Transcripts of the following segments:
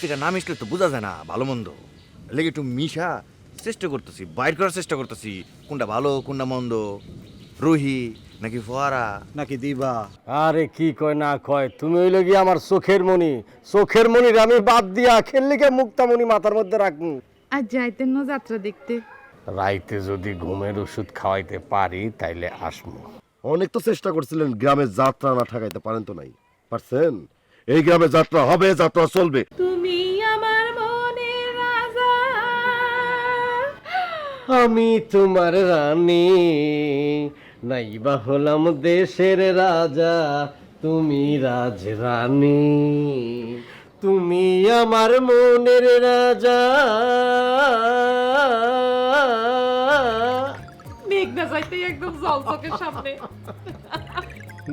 থেকে না মিশলে তো বোঝা যায় না ভালো মন্দ। লেগে একটু মিশা চেষ্টা করতেছি বাইর করার চেষ্টা করতেছি কোনটা ভালো কোনটা মন্দ। রুহি নাকি ফোয়ারা? নাকি দিবা? আরে কি কয় না কয় তুমি হইলে গিয়ে আমার চোখের মনি চোখের মনির আমি বাদ দিয়া খেললিকে মুক্তামণি মাথার মধ্যে রাখব। আর যাইতেন না যাত্রা দেখতে। রাইতে যদি ঘুমের ওষুধ খাওয়াইতে পারি তাইলে আসমু অনেক তো চেষ্টা করছিলেন গ্রামে যাত্রা না ঠেকাইতে পারেন তো নাই। পারছেন? এই গ্রামে যাত্রা হবে যাত্রা চলবে। তুমি আমার মনের রাজা। আমি তোমার রানী নাইবা হলাম দেশের রাজা। তুমি রাজ রানী তুমি আমার মনের রাজা। মেঘনা যাইতে একদম জল চোখের সামনে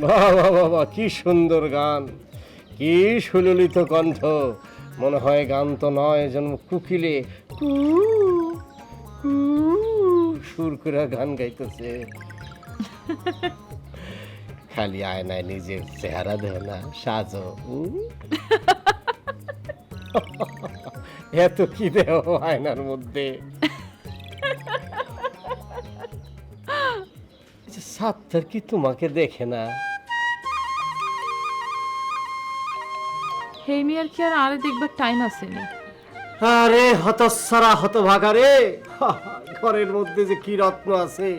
বাবা বাবা কি সুন্দর গান। কি সুললিত কণ্ঠ? মনে হয় গান তো নয় যেন কুকিলে। সুর করে গান গাইতেছে। খালি আয়নায় নিজের চেহারা দেয় না সাজো। এত কি দেহ আয়নার মধ্যে? আচ্ছা, সাত্তার কি তোমাকে দেখে না? হেই মিয়ার কি আর আরে দেখবার টাইম আসেনি আরে হতসারা হতভাগা রে। ঘরের মধ্যে যে কি রত্ন আছে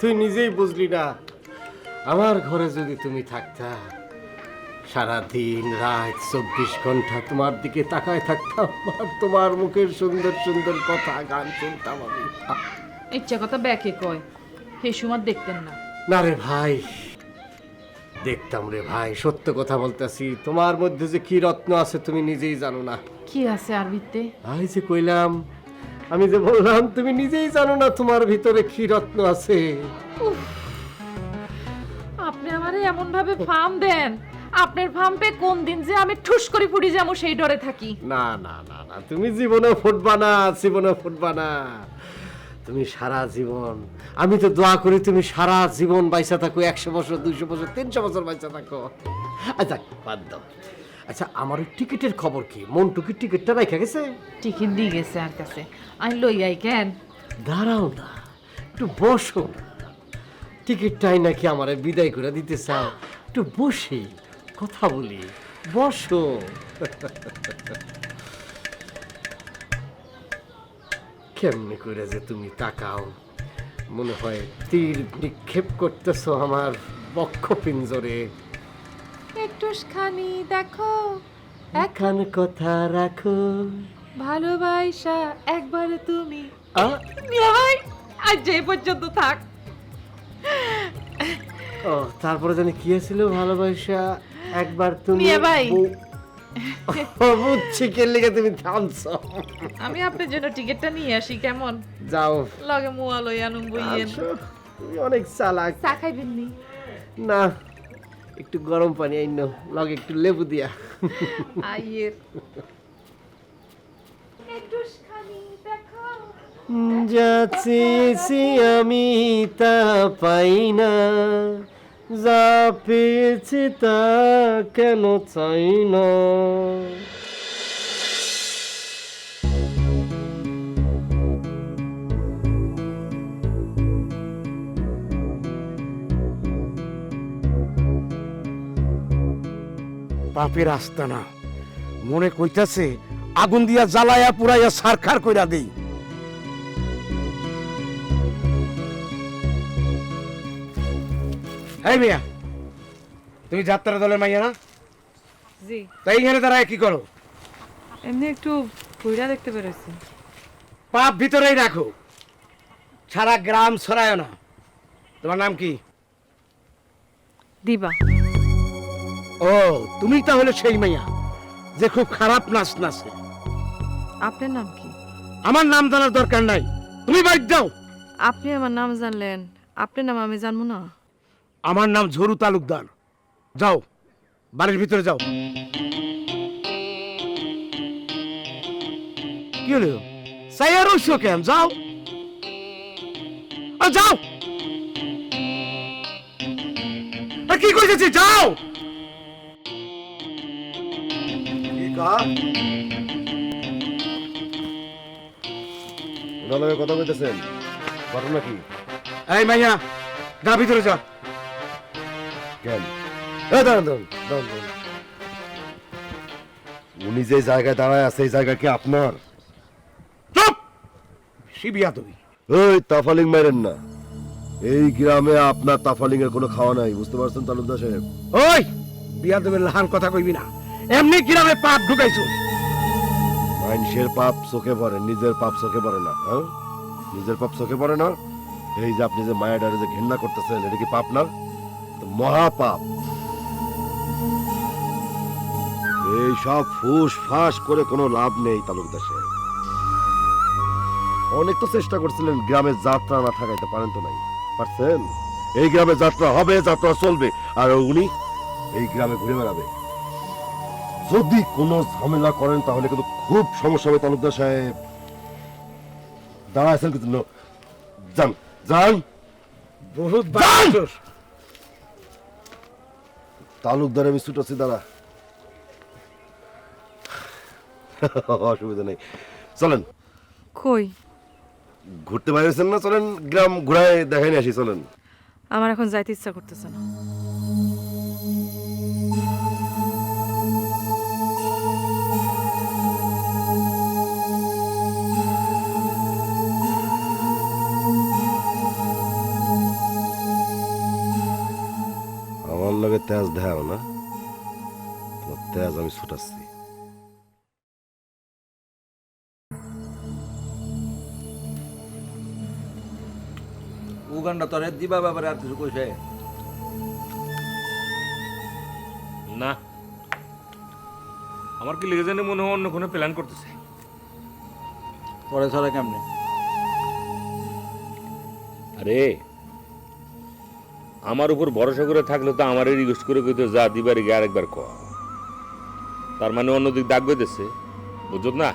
তুই নিজেই বুঝলি না। আমার ঘরে যদি তুমি থাকতা সারা দিন রাত চব্বিশ ঘণ্টা তোমার দিকে তাকায় থাকতাম আর তোমার মুখের সুন্দর সুন্দর কথা গান শুনতাম আমি। ইচ্ছা কথা ব্যাকে কয় হে সুমার দেখতেন না। না রে ভাই। দেখতাম রে ভাই সত্য কথা বলতেছি। তোমার মধ্যে যে কি রত্ন আছে তুমি নিজেই জানো না। কি আছে আরবিতে? আই যে কইলাম আমি যে বললাম তুমি নিজেই জানো না তোমার ভিতরে কি রত্ন আছে। আপনি আমারে এমন ভাবে ফার্ম দেন। আপনার ফার্ম পে কোন দিন যে আমি ঠুস করে ফুটি যাব সেই ডরে থাকি। না না না না তুমি জীবনে ফুটবা না জীবনে ফুটবা না। তুমি সারা জীবন। আমি তো দোয়া করি তুমি সারা জীবন বাইসা থাকো একশো বছর দুইশো বছর তিনশো বছর বাইসা থাকো। আচ্ছা বাদ দাও। আচ্ছা আমার ওই টিকিটের খবর কি? মন্টু কি টিকিটটা রেখে গেছে? টিকিট দিয়ে গেছে আর কাছে। আমি লই আই কেন? দাঁড়াও না একটু বসো না। টিকিটটাই নাকি আমার বিদায় করে দিতে চাও। একটু বসি কথা বলি বসো। কেমনি করে যে তুমি তাকাও? মনে হয় তীর নিক্ষেপ করতেছো আমার বক্ষ পিঞ্জরে। একটুখানি দেখো। এখান কথা রাখো। ভালোবাসা একবার তুমি। আ? মিয়া ভাই আজ যে পর্যন্ত থাক। ও তারপরে জানি কি ছিল ভালোবাসা একবার তুমি ভাই। বুঝছি কে লেগে তুমি থামছো। আমি আপনার জন্য টিকিটটা নিয়ে আসি কেমন? যাও। লগে মুয়া লই আনুম বইয়েন। তুমি অনেক চালাক। চা খাইবেন নি? না একটু গরম পানি আইন লগে একটু লেবু দিয়া। আইয়ের। একটুখানি যা চেয়েছি আমি তা পাই না। যা পেয়েছি তা কেন চাই না? পাপের আস্তানা, মনে কইতাছে, আগুন দিয়া জ্বালায়া পুরাইয়া সারখার কইরা দেই। এই মিয়া তুমি যাত্রা দলের মাইয়া না? জি। তাই এখানে দাঁড়ায় কি করো? এমনি একটু ঘুরা দেখতে পেরেছি পাপ ভিতরেই রাখো। সারা গ্রাম ছড়ায় না। তোমার নাম কি? দিবা। ও তুমি তাহলে সেই মাইয়া যে খুব খারাপ নাচ নাচে। আপনার নাম কি? আমার নাম জানার দরকার নাই। তুমি বাইক দাও। আপনি আমার নাম জানলেন। আপনার নাম আমি জানব না? আমার নাম ঝরু তালুকদার। যাও বাড়ির ভিতরে যাও। কি হলো? সাইয়ার কেন? যাও। যাও। কি কইতেছি যাও। কথা বলতেছেন ঘটনা কি? এই মাইয়া গা ভিতরে যা। কেন? দাঁড়ান দাঁড়ান দাঁড়ান দাঁড়ান। উনি যে জায়গায় দাঁড়ায় আছে এই জায়গা কি আপনার? চুপ! শিবিয়া তুমি ওই তাফালিং মারেন না। এই গ্রামে আপনার তাফালিং এর কোনো খাওয়া নাই বুঝতে পারছেন তালুকদার সাহেব? ওই বিয়া তুমি লাহান কথা কইবি না। এমনি কিরামে পাপ ঢুকাইছো। মানুষের পাপ চোখে পড়ে নিজের পাপ চোখে পড়ে না হ্যাঁ? নিজের পাপ চোখে পড়ে না? এই যে আপনি যে মায়াডারে যে ঘৃণা করতেছেন এটা কি পাপ না? তো মহা পাপ এই সব ফুস ফাঁস করে কোনো লাভ নেই তালুকদার সাহেব অনেক তো চেষ্টা করছিলেন গ্রামে যাত্রা না ঠাকাইতে পারেন তো নাই। পারছেন? এই গ্রামে যাত্রা হবে যাত্রা চলবে আর উনি এই গ্রামে ঘুরে বেড়াবে। যদি কোনো ঝামেলা করেন তাহলে কিন্তু খুব সমস্যা হবে তালুকদার সাহেব দাঁড়াইছেন কিন্তু যান যান। বহুত তালুকদার আমি ছুট আছি দাঁড়া। অসুবিধা নেই। চলেন। কই? ঘুরতে বাইরেছেন না? চলেন গ্রাম ঘুরায় দেখাই নিয়ে আসি চলেন। আমার এখন যাইতে ইচ্ছা করতেছে না। তেজ দেখাও না তোমার তেজ আমি ছুটাচ্ছি উগান্ডা তোরে দিবা ব্যাপারে আর কিছু কইছে? না। আমার কি লেগে জানে মনে হয় অন্য কোনো প্ল্যান করতেছে। পরে ছাড়া কেমনে? আরে আমার উপর ভরসা করে থাকলে তো আমার রিকোয়েস্ট করে কইতো যা দিবার গিয়ে আরেকবার ক তার মানে অন্যদিক দাগ গইতেছে বুঝত না?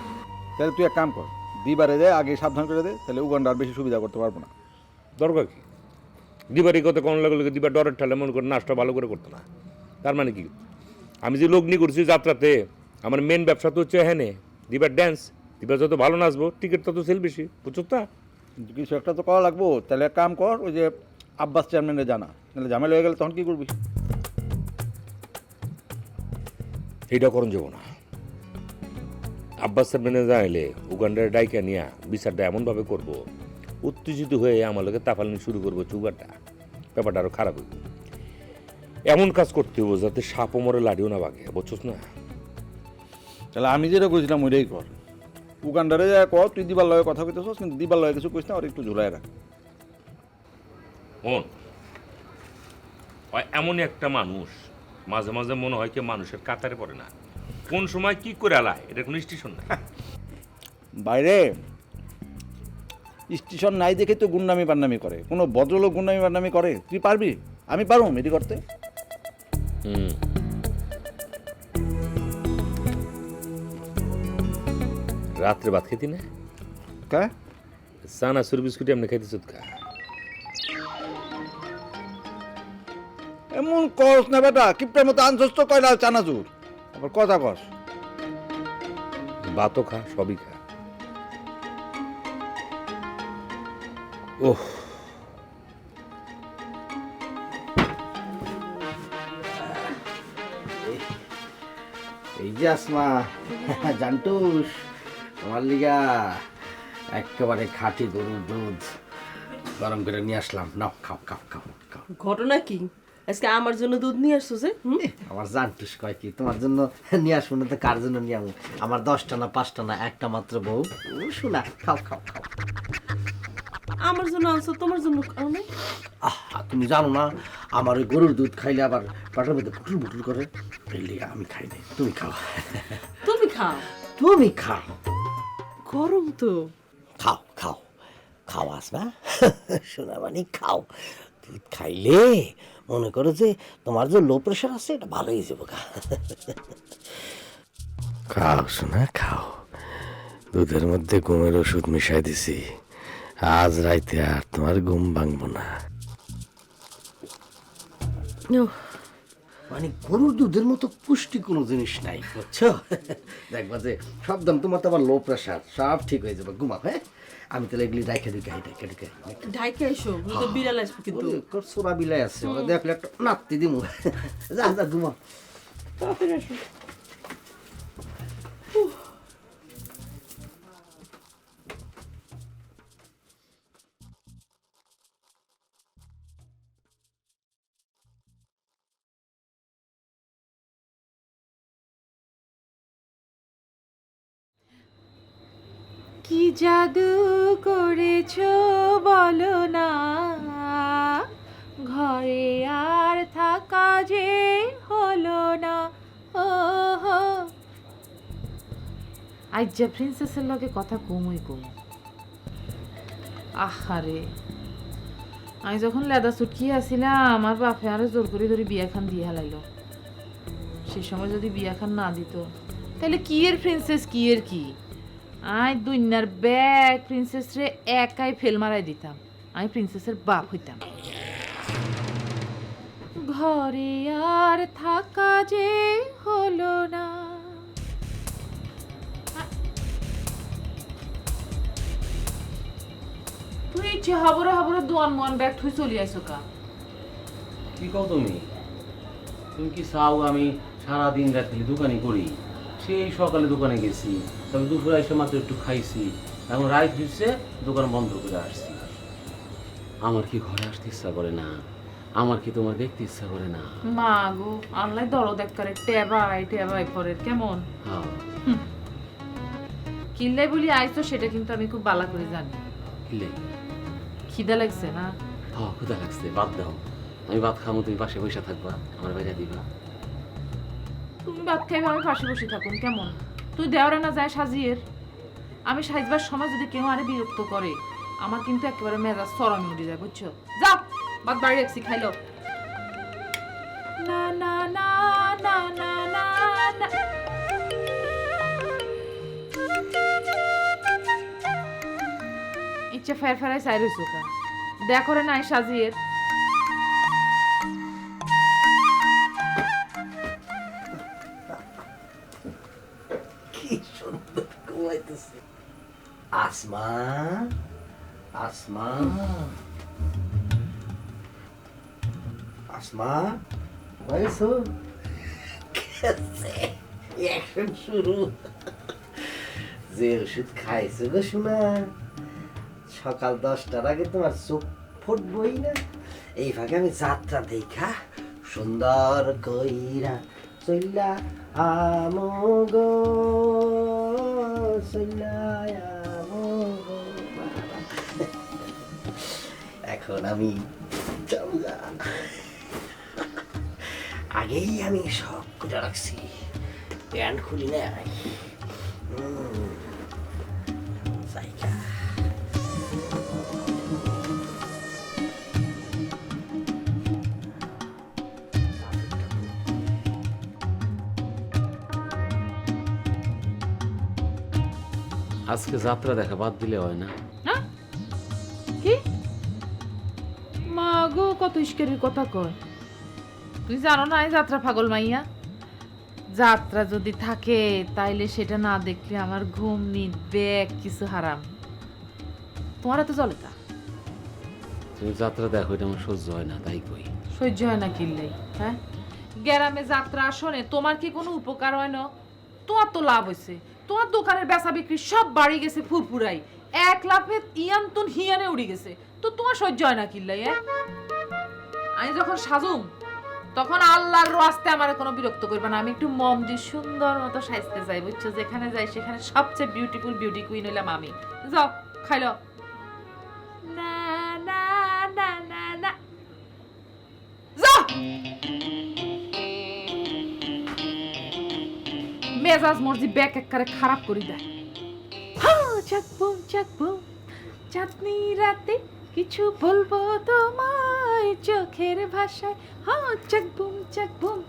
তাহলে তুই এক কাম কর দিবারে দে আগে সাবধান করে দে তাহলে উগান্ডা আর বেশি সুবিধা করতে পারব না। দরকার কি? দিবারই কথা কোন লাগে লাগে দিবার ডরের ঠালে মনে করে নাচটা ভালো করে করতো না। তার মানে কি? আমি যে লগ্নি করছি যাত্রাতে আমার মেন ব্যবসা তো হচ্ছে হ্যাঁ দিবার ড্যান্স দিবার যত ভালো নাচবো টিকিটটা তো সেল বেশি বুঝছ তা? কিছু একটা তো করা লাগবো। তাহলে এক কাম কর ওই যে আব্বাস চেয়ারম্যানে জানা। নাহলে ঝামেলা হয়ে গেলে তখন কি করবি? এইটা করুন যাব না। আব্বাস মেনে জানাইলে উগান্ডার ডাইকা নিয়া বিচারটা এমনভাবে করব উত্তেজিত হয়ে আমার লোকে তাফালনি শুরু করব চুগারটা ব্যাপারটা আরও খারাপ হইব। এমন কাজ করতে হব যাতে সাপও মরে লাড়িও না বাগে বুঝছস না? তাহলে আমি যেটা কইছিলাম ওইটাই কর। উগান্ডারে যা কর তুই দিবার লগে কথা কইতেছস কিন্তু দিবার লগে কিছু কইস না আর একটু ঝুলাই রাখ। মন এমনই একটা মানুষ মাঝে মাঝে মনে হয় কি মানুষের কাতারে পড়ে না। কোন সময় কি করে আলায় এটা কোনো স্টেশন না বাইরে স্টেশন নাই দেখে তো গুন্ডামি পান্নামি করে। কোনো ভদ্রলোক গুন্ডামি পান্নামি করে? তুই পারবি? আমি পারব এটি করতে? হুম। রাত্রে ভাত খেতি না? কা? সানা সুর বিস্কুট এমনি খাইতে চুৎকা এমন কস না বেটা কিপটার মতো আনছস তো কয়লা চানাচুর? আবার কথা কস। ভাতও খা সবই খা। ওহ এই যে আসমা জানটুস আমার লিগা একেবারে খাঁটি গরুর দুধ গরম করে নিয়ে আসলাম। নাও খাও খাও খাও খাও। ঘটনা কি? আজকে আমার জন্য দুধ নিয়ে আসছো যে? আমার জানটুস কয় কি? তোমার জন্য নিয়ে আসব না তো কার জন্য নিয়ে আসব আমার দশটা না পাঁচটা না একটা মাত্র বউ। শোনা খাও খাও খাও। আমার জন্য আনছো তোমার জন্য আনো নাই? আহা তুমি জানো না আমার ওই গরুর দুধ খাইলে আবার পেটের মধ্যে বুটুল বুটুল করে। লিগা আমি খাই নাই। তুমি খাও। তুমি খাও। তুমি খাও। গরম তো। খাও খাও। খাও আসবা শোনা মানে খাও। দুধ খাইলে মনে করো যে তোমার যে লো প্রেশার আছে এটা ভালোই যাব গা। খাও শোনা খাও। দুধের মধ্যে ঘুমের ওষুধ মিশাই দিছি। আজ রাইতে আর তোমার ঘুম ভাঙবো না। মানে গরুর দুধের মতো পুষ্টি কোনো জিনিস নাই বুঝছ? দেখবা যে সব দাম তোমার তো আবার লো প্রেশার সব ঠিক হয়ে যাবে ঘুমাও হ্যাঁ? আমি তাহলে এগুলি ডাইকে দিই হাই ডাইকে দিই ডাইকে এসো তো বিড়াল আসবে কিন্তু। সোরা বিলাই আছে ওরা দেখলে একটা নাতি দিমু। যা যা ঘুমা কি জাদু করেছ বলো না। ঘরে আর থাকা যে হলো না। ও হো আজ যে প্রিন্সেসের লগে কথা কমই কম। আহারে। আমি যখন লেদা ছুটকি আসিলাম, আমার বাপে আরও জোর করে ধরে বিয়া খান দিয়ে হালাইলো। সে সময় যদি বিয়া খান না দিত, তাহলে কি এর প্রিন্সেস কি এর কি? আই দুনিয়ার ব্যাগ প্রিন্সেস রে একাই ফেল মারাই দিতাম। আমি প্রিন্সেসের বাপ হইতাম। ঘরে আর থাকা যে হলো না। তুই ইচ্ছে হাবরে হাবরে দোয়ান মোয়ান ব্যাগ তুই চলি আইসো কা? কি কও তুমি? তুমি কি চাও আমি সারা দিন রাত দোকানে করি? সেই সকালে দোকানে গেছি। তবে দুপুরে এসে মাত্র একটু খাইছি এখন রাত হচ্ছে দোকান বন্ধ করে আসছি। আমার কি ঘরে আসতে ইচ্ছা করে না? আমার কি তোমার দেখতে ইচ্ছা করে না? মা গো আল্লাহ দরদ একবারে টেবাই টেবাই পরে কেমন? হ্যাঁ। কিল্লাই বলি আইসো সেটা কিন্তু আমি খুব বালা করে জানি। কিলে খিদা লাগছে না? হ্যাঁ ক্ষুদা লাগছে বাদ দাও। আমি ভাত খামো তুমি পাশে বসে থাকবা আমার বাইরে দিবা। তুমি ভাত খাইবে আমি পাশে বসে থাকুন কেমন? তুই দেওয়ারে না যায় সাজিয়ের। আমি সাজবার সময় যদি কেউ আরে বিরক্ত করে, আমার কিন্তু একেবারে মেজাজ সরমে উঠে যায়, বুঝছ? যাও ভাত বাড়ি রাখছি, খাইলো। না না না না না না না। ইচ্ছে ফের ফেরাই রইছো কা? দেখো রে নাই সাজিয়ের। ঘুমাইতেছে আসমা আসমা আসমা অ্যাকশন শুরু। যে ওষুধ খাইছো গো শোনা সকাল দশটার আগে তোমার চোখ ফুটবই না। এই ফাঁকে আমি যাত্রা দেখা সুন্দর কইরা চইলা আমগো। এখন আমি। আগেই আমি সব করে রাখছি। প্যান্ট খুলি নাই। আজকে যাত্রা দেখা বাদ দিলে হয় না। হ্যাঁ কি? মা গো কত ইস্কেরের কথা কয়। তুই জানো না এই যাত্রা পাগল মাইয়া? যাত্রা যদি থাকে তাইলে সেটা না দেখলে আমার ঘুম ব্যাগ কিছু হারাম। তোমার তো চলে তা? তুমি যাত্রা দেখো এটা আমার সহ্য হয় না তাই কই। সহ্য হয় না কিনলেই হ্যাঁ? গ্রামে যাত্রা আসনে তোমার কি কোনো উপকার হয় না? তোমার তো লাভ হয়েছে তোমার দোকানের বেচা বিক্রি সব বাড়ি গেছে ফুরফুরাই। এক লাফে ইয়ান্তুন হিয়ানে উড়ি গেছে। তো তোমার সহ্য হয় না কিল্লাই হ্যাঁ? আমি যখন সাজুম, তখন আল্লাহর রাস্তে আমার কোনো বিরক্ত করবে না। আমি একটু মম দিয়ে সুন্দর মতো সাজতে যাই, বুঝছ? যেখানে যাই, সেখানে সবচেয়ে বিউটিফুল বিউটি কুইন হইলাম আমি। যাও খাইলো না না না না না। যাও! মেজাজ মর্জি ব্যাক একবারে খারাপ করে দেয়। চাকবো চাকবো চাঁদনি রাতে কিছু বলব তোমায় চোখের ভাষায়। হ্যাঁ চাকবুম চাকবুম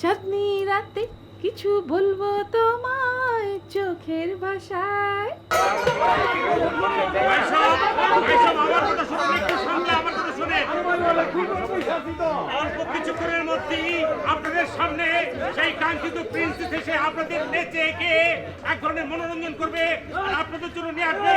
চাঁদনি রাতে কিছু বলব তোমায় চোখের ভাষায়। অল্প কিছুক্ষণের মধ্যেই আপনাদের সামনে সেই কাঙ্ক্ষিত প্রিন্সেস এসে আপনাদের নেচে একে এক ধরনের মনোরঞ্জন করবে আপনাদের জন্য নিয়ে আসবে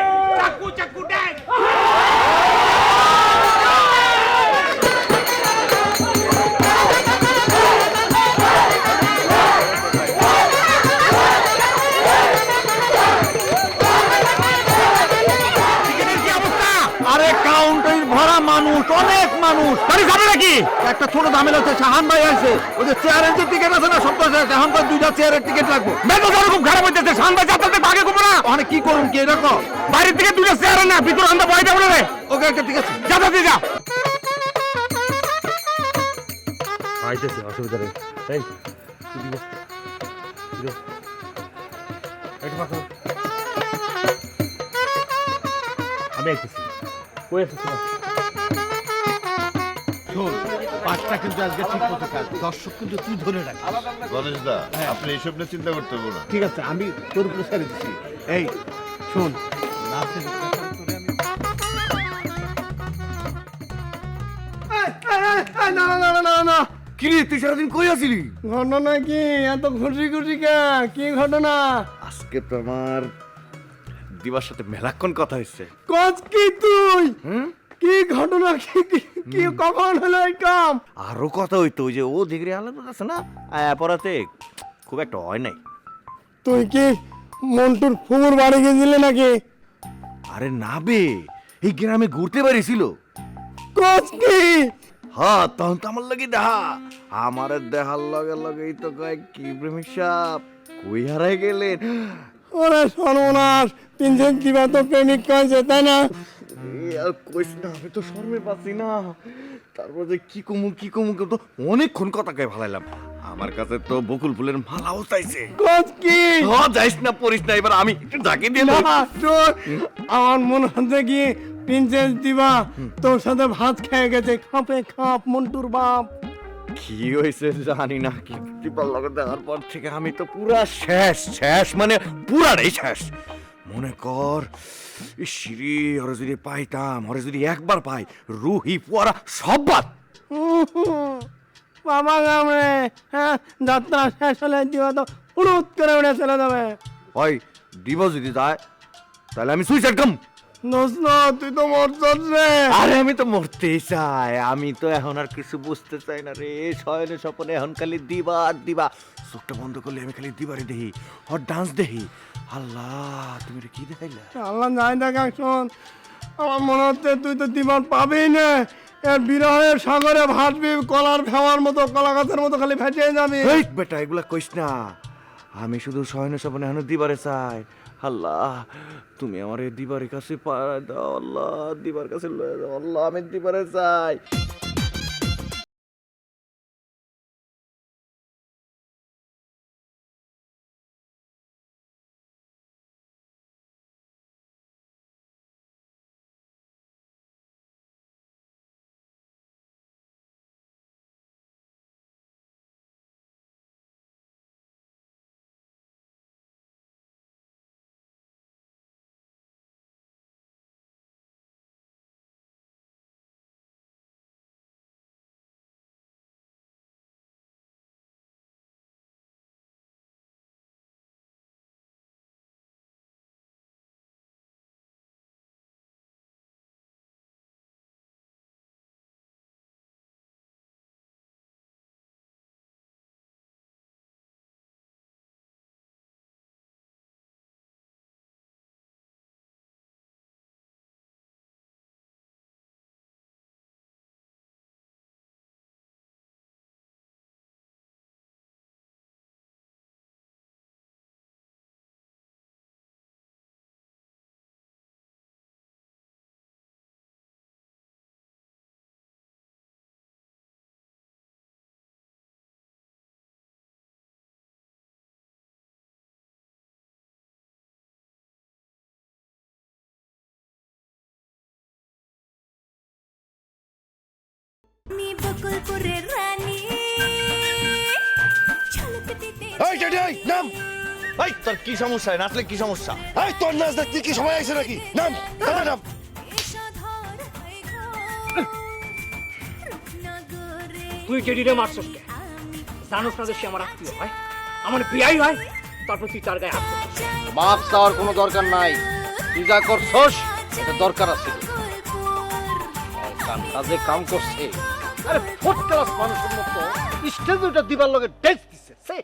একটা ছোট দামের হচ্ছে শাহান ভাই আছে ওই যে চেয়ারের যে টিকিট আছে না সপ্তাহ শাহান ভাই দুইটা চেয়ারের টিকিট লাগবে। মেজাজ খুব খারাপ হইতেছে শাহান ভাই যাতে ভাগে ঘুমো না। অনেক কি করুন কি এরকম? বাইরের থেকে দুইটা চেয়ারে না ভিতরে আমরা ভয় দেবো রে। ওকে একটা ঠিক আছে। যা যা যা আইতেছে অসুবিধা নেই। এই আমি আইতেছি। কই আছিস তোরা? পাঁচটা কিন্তু আজকে ঠিক মতো কাজ। দর্শক কিন্তু তুই ধরে রাখ গণেশ দা আপনি এসব নিয়ে চিন্তা করতে হবে না। ঠিক আছে আমি তোর উপরে ছেড়ে দিচ্ছি। এই শোন। নাচের ব্যাপারে তোরে আমি না না না না না কি তুই সারাদিন কই আছিলি ঘটনা কি? এত খুশি খুশি কে? কি ঘটনা? আজকে তো আমার দিবার সাথে মেলাক্ষণ কথা হচ্ছে কজ কি তুই? কি ঘটনা? কি কি- কখন হলো এই কাম? আরও কথা হইতো ওই যে ও ডিগ্রি আলাদা আছে না? পড়াতে খুব একটা হয় নাই। তুই কি মন্টুর ফুমুর বাড়ি গেছিলে নাকি? আরে না বে এই গ্রামে ঘুরতে পারিছিল কজ কি? হ্যাঁ তখন তো আমার লাগে দেখা। আমার দেখার লগে লগেই তো কয় কি প্রেমিক সাপ কই হারাই গেলেন? ওরে সর্বনাশ তিনজন দিবা তো প্রেমিক কয়েছে তাই না? কইস না আমি তো শর্মে পাচ্ছি না। তারপর যে কি কমু কি কমু তো অনেকক্ষণ কথা কয়ে ভালাইলাম। আমার কাছে তো বকুল ফুলের মালাও চাইছে কজ কি? হ যাইস না পড়িস না এবার আমি একটু ডাকি দিয়ে না। আমার মনে হচ্ছে কি প্রিন্সেস দিবা তোর সাথে ভাত খেয়ে গেছে খাপে খাপ মন্টুর বাপ। কি হয়েছে জানি না কি লগে দেখার পর থেকে আমি তো পুরা শেষ শেষ মানে পুরাটাই শেষ। মনে কর সিঁড়ি ওরে যদি পাইতাম ওরে যদি একবার পাই রুহি পুয়ারা সব বাদ। বাবা গামরে হ্যাঁ যাত্রা শেষ হলে দিবা তো হুড়ুত করে উড়ে চলে যাবে। হয় দিব যদি যায় তাহলে আমি সুইসাইড কাম দোস্ত তুই তো মরছস রে। আরে আমি তো মরতেই চাই। আমি তো এখন আর কিছু বুঝতে চাই না রে। শয়নে স্বপনে এখন খালি দিবা আর দিবা। চোখটা বন্ধ করলে আমি খালি দিবারে দেখি হর ডান্স দেখি আল্লাহ তুমি এটা কি দেখাইলা? আল্লাহ নাই দেখা শোন। আমার মনে হচ্ছে তুই তো দিবার পাবেই না। এর বিরহের সাগরে ভাসবি কলার ফেওয়ার মতো কলা গাছের মতো খালি ফেটে যাবি। বেটা এগুলা কইস না। আমি শুধু শয়নে স্বপনে এখন দিবারে চাই। আল্লাহ, তুমি আমার এই দিবারের কাছে পাড়া দাও, আল্লাহ, দিবার কাছে আল্লাহ, আমি দিবারে চাই। নি এই যে এই নাম। এই তোর কি সমস্যা? নাচলে কি সমস্যা? এই তোর নাচ দেখতে কি সময় আইছে নাকি? নাম নাম তুই মারছস কে? জানোস না যে সে আমার আত্মীয় হয়? আমার বিয়াই হয়? তারপর তুই তার গায়ে হাত মাপ চাওয়ার কোনো দরকার নাই। তুই যা করছস এটা দরকার আছে। কাজে কাম করছে। আরে ফোর্থ ক্লাস মানুষের মতো স্টেজ ওটা দিবার লগে ডেস্ক দিছে। সে